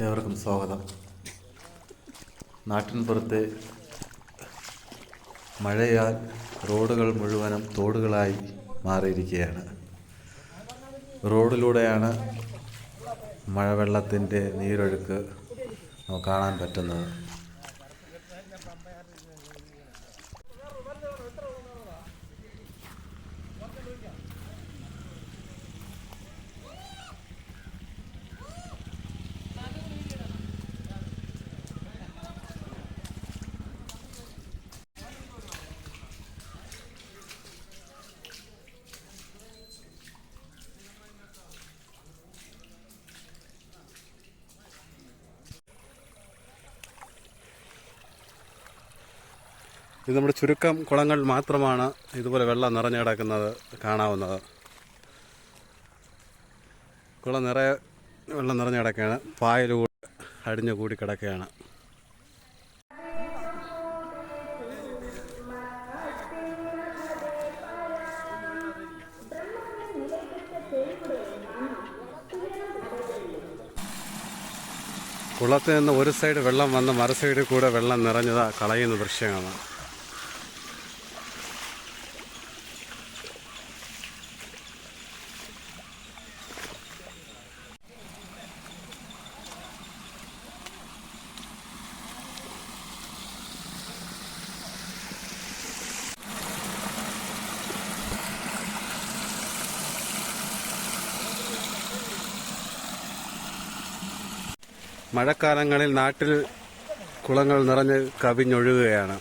ഏവർക്കും സ്വാഗതം. നാട്ടിൻപുറത്തെ മഴയാൽ റോഡുകൾ മുഴുവനും തോടുകളായി മാറിയിരിക്കുകയാണ്. റോഡിലൂടെയാണ് മഴവെള്ളത്തിന്റെ നീരൊഴുക്ക് നമുക്ക് കാണാൻ പറ്റുന്നത്. ഇത് നമ്മുടെ ചുരുക്കം കുളങ്ങൾ മാത്രമാണ് ഇതുപോലെ വെള്ളം നിറഞ്ഞു കിടക്കുന്നത് കാണാവുന്നത്. കുളം നിറയെ വെള്ളം നിറഞ്ഞു കിടക്കുകയാണ്. പായലുകൂടി അടിഞ്ഞു കൂടി കിടക്കുകയാണ്. കുളത്തിൽ നിന്ന് ഒരു സൈഡ് വെള്ളം വന്ന് മറു സൈഡിൽ കൂടെ വെള്ളം നിറഞ്ഞതാ കളയുന്ന ദൃശ്യമാണ് മഴക്കാലങ്ങളിൽ നാട്ടിൽ കുളങ്ങൾ നിറഞ്ഞ് കവിഞ്ഞൊഴുകുകയാണ്.